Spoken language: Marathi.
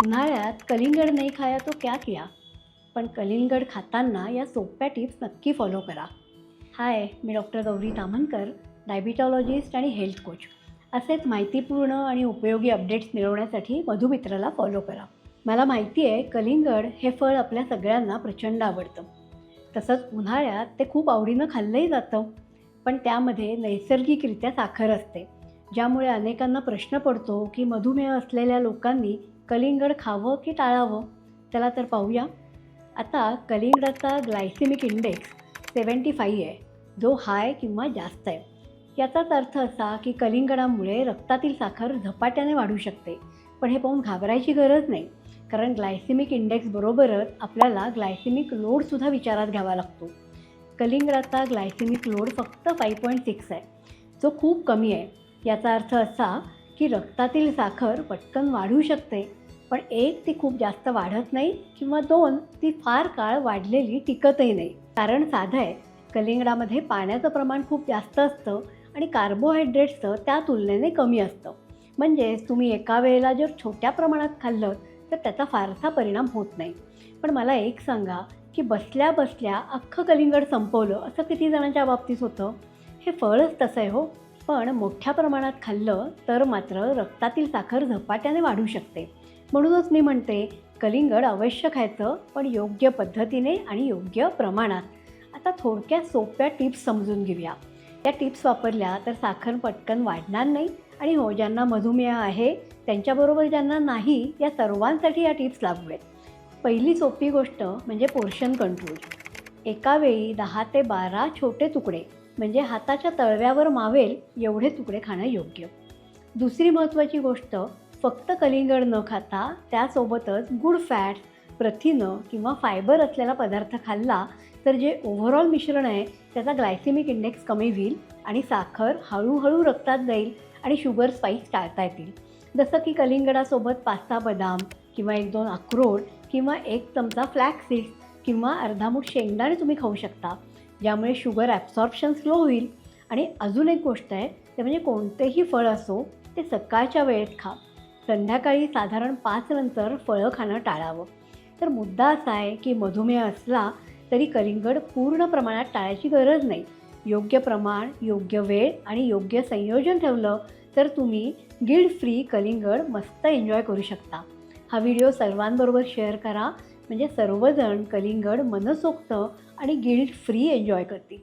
उन्हाळ्यात कलिंगड नाही खाया तो क्या किया? पण कलिंगड खाताना या सोप्या टिप्स नक्की फॉलो करा. हाय मी डॉक्टर गौरी तामणकर डायबिटॉलॉजिस्ट आणि हेल्थ कोच असेच माहितीपूर्ण आणि उपयोगी अपडेट्स मिळवण्यासाठी मधुमित्राला फॉलो करा. मला माहिती आहे कलिंगड हे फळ आपल्या सगळ्यांना प्रचंड आवडतं. तसंच उन्हाळ्यात ते खूप आवडीनं खाल्लंही जातं. पण त्यामध्ये नैसर्गिकरित्या साखर असते ज्यामुळे अनेकांना प्रश्न पडतो की मधुमेह असलेल्या लोकांनी कलिंगड खावं की टाळावं? चला तर पाहूया. आता कलिंगडाचा ग्लायसेमिक इंडेक्स सेवन्टी फाईव्ह आहे. जो हाय किंवा जास्त आहे. याचाच अर्थ असा की कलिंगडामुळे रक्तातील साखर झपाट्याने वाढू शकते. पण हे पाहून घाबरायची गरज नाही. कारण ग्लायसेमिक इंडेक्सबरोबरच आपल्याला ग्लायसेमिक लोडसुद्धा विचारात घ्यावा लागतो. कलिंगडाचा ग्लायसेमिक लोड फक्त फाईव्ह पॉईंट सिक्स आहे. जो खूप कमी आहे. याचा अर्थ असा की रक्तातील साखर पटकन वाढू शकते. पण एक ती खूप जास्त वाढत नाही किंवा दोन ती फार काळ वाढलेली टिकतही नाही. कारण साधं आहे कलिंगडामध्ये पाण्याचं प्रमाण खूप जास्त असतं आणि कार्बोहायड्रेट्सचं त्या तुलनेने कमी असतं. म्हणजेच तुम्ही एका वेळेला जर छोट्या प्रमाणात खाल्लं तर त्याचा फारसा परिणाम होत नाही. पण मला एक सांगा की बसल्या बसल्या अख्खं कलिंगड संपवलं असं किती जणांच्या बाबतीत होतं? हे फळच तसं आहे हो. पण मोठ्या प्रमाणात खाल्लं तर मात्र रक्तातील साखर झपाट्याने वाढू शकते. म्हणूनच मी म्हणते कलिंगड अवश्य खायचं पण योग्य पद्धतीने आणि योग्य प्रमाणात. आता थोडक्यात सोप्या टिप्स समजून घेऊया. या टिप्स वापरल्या तर साखर पटकन वाढणार नाही आणि हो ज्यांना मधुमेह आहे त्यांच्याबरोबर ज्यांना नाही या सर्वांसाठी या टिप्स लागू आहेत. पहिली सोपी गोष्ट म्हणजे पोर्शन कंट्रोल. एका वेळी दहा ते बारा छोटे तुकडे म्हणजे हाताच्या तळव्यावर मावेल एवढे तुकडे खाणं योग्य. दुसरी महत्त्वाची गोष्ट फक्त कलिंगड न खाता त्यासोबतच गुड फॅट्स प्रथिनं किंवा फायबर असलेला पदार्थ खाल्ला तर जे ओव्हरऑल मिश्रण आहे त्याचा ग्लायसेमिक इंडेक्स कमी होईल आणि साखर हळूहळू रक्तात जाईल आणि शुगर स्पाईक्स टाळता येतील. जसं की कलिंगडासोबत पास्ता बदाम किंवा एक दोन अक्रोड किंवा एक चमचा फ्लॅक्स सीड्स किंवा अर्धा मूठ शेंगदाणे तुम्ही खाऊ शकता. ज्यामुळे शुगर ॲब्सॉर्प्शन स्लो होईल. आणि अजून एक गोष्ट आहे ते म्हणजे कोणतेही फळ असो ते सकाळच्या वेळेत खा. संध्याकाळी साधारण पाच नंतर फळं खाणं टाळावं. तर मुद्दा असा आहे की मधुमेह असला तरी कलिंगड पूर्ण प्रमाणात टाळायची गरज नाही. योग्य प्रमाण योग्य वेळ आणि योग्य संयोजन ठेवलं तर तुम्ही गिल्ड फ्री कलिंगड मस्त एन्जॉय करू शकता. हा व्हिडिओ सर्वांबरोबर शेअर करा. म्हणजे सर्वजण कलिंगड मनसोक्त आणि गिल्ड फ्री एन्जॉय करतील.